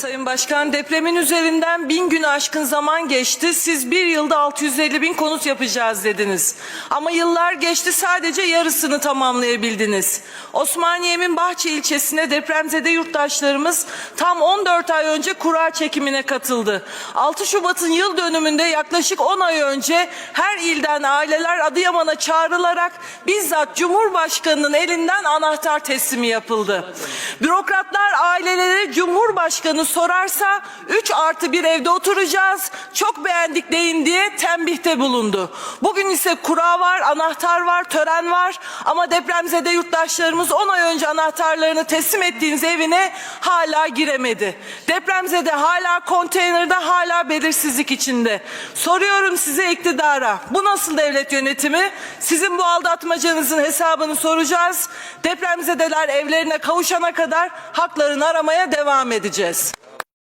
Sayın Başkan depremin üzerinden bin gün aşkın zaman geçti. Siz bir yılda 650 bin konut yapacağız dediniz. Ama yıllar geçti sadece yarısını tamamlayabildiniz. Osmaniye'min Bahçe ilçesine depremzede yurttaşlarımız tam 14 ay önce kura çekimine katıldı. 6 Şubat'ın yıl dönümünde yaklaşık 10 ay önce her ilden aileler Adıyaman'a çağrılarak bizzat Cumhurbaşkanı'nın elinden anahtar teslimi yapıldı. Bürokratlar ailelere Cumhurbaşkanı sorarsa 3 artı bir evde oturacağız çok beğendik deyin diye tembihte bulundu. Bugün ise kura var, anahtar var, tören var ama depremzede yurttaşlarımız 10 ay önce anahtarlarını teslim ettiğiniz evine hala giremedi. Depremzede hala konteynerde hala belirsizlik içinde. Soruyorum size iktidara bu nasıl devlet yönetimi? Sizin bu aldatmacanızın hesabını soracağız. Depremzedeler evlerine kavuşana kadar haklarını aramaya devam edeceğiz.